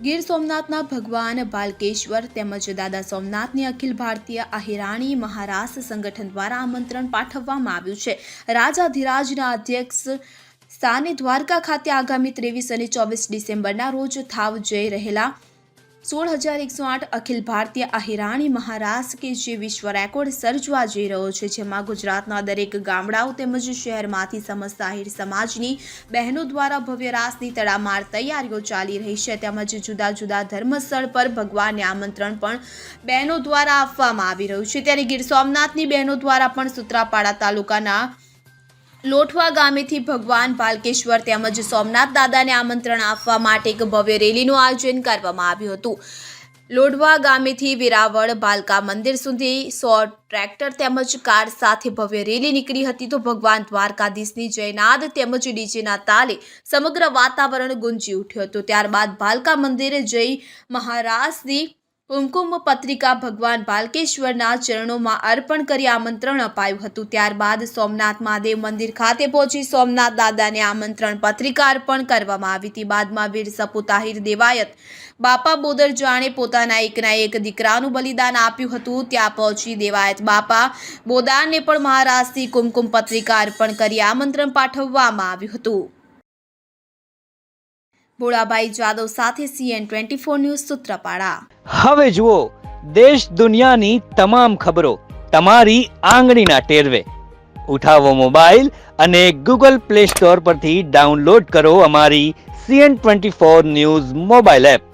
ગીર સોમનાથના ભગવાન બાલકેશ્વર તેમજ દાદા સોમનાથની અખિલ ભારતીય આહિરાણી મહારાસ સંગઠન દ્વારા આમંત્રણ પાઠવવામાં આવ્યું છે. રાજાધિરાજના અધ્યક્ષ સ્થાને દ્વારકા ખાતે આગામી ત્રેવીસ અને ચોવીસ ડિસેમ્બરના રોજ થાવ જઈ રહેલા સોળ હજાર એકસો આઠ અખિલ ભારતીય આહિરાણી મહારાસ કે જે વિશ્વ રેકોર્ડ સર્જવા જઈ રહ્યો છે, જેમાં ગુજરાતના દરેક ગામડાઓ તેમજ શહેરમાંથી સમસ્ત આહિર સમાજની બહેનો દ્વારા ભવ્ય રાસની તડામાર તૈયારીઓ ચાલી રહી છે, તેમજ જુદા જુદા ધર્મસ્થળ પર ભગવાનને આમંત્રણ પણ બહેનો દ્વારા આપવામાં આવી રહ્યું છે. ત્યારે ગીર સોમનાથની બહેનો દ્વારા પણ સુત્રાપાડા તાલુકાના લોઠવા ગામેથી ભગવાન બાલકેશ્વર તેમજ સોમનાથ દાદાને આમંત્રણ આપવા માટે એક ભવ્ય રેલીનું આયોજન કરવામાં આવ્યું હતું. લોઢવા ગામેથી વેરાવળ, બાલકા મંદિર સુધી સો ટ્રેક્ટર તેમજ કાર સાથે ભવ્ય રેલી નીકળી હતી તો ભગવાન દ્વારકાધીશની જયનાદ તેમજ ડીજેના તાલે સમગ્ર વાતાવરણ ગુંજી ઉઠ્યું હતું. ત્યારબાદ ભાલકા મંદિરે જઈ મહારાજની કુમકુમ પત્રિકા ભગવાન બાલકેશ્વરના ચરણોમાં અર્પણ કરી આમંત્રણ અપાયું હતું. ત્યારબાદ સોમનાથ મહાદેવ મંદિર ખાતે પહોંચી સોમનાથ દાદાને આમંત્રણ પત્રિકા અર્પણ કરવામાં આવી હતી. બાદમાં વીર સપુતાહિર દેવાયત બાપા બોદર જાણે પોતાના એકના એક દીકરાનું બલિદાન આપ્યું હતું. ત્યાં પહોંચી દેવાયત બાપા બોદારને પણ મહારાજથી કુમકુમ પત્રિકા અર્પણ કરી આમંત્રણ પાઠવવામાં આવ્યું હતું. ભોળાભાઈ જાદવ સાથે CN twenty four news Sutrapada. હવે જુઓ, દેશ દુનિયાની તમામ ખબરો તમારી આંગળીના ટેરવે. ઉઠાવો મોબાઈલ અને ગૂગલ પ્લે સ્ટોર પરથી ડાઉનલોડ કરો અમારી CN twenty four news mobile app.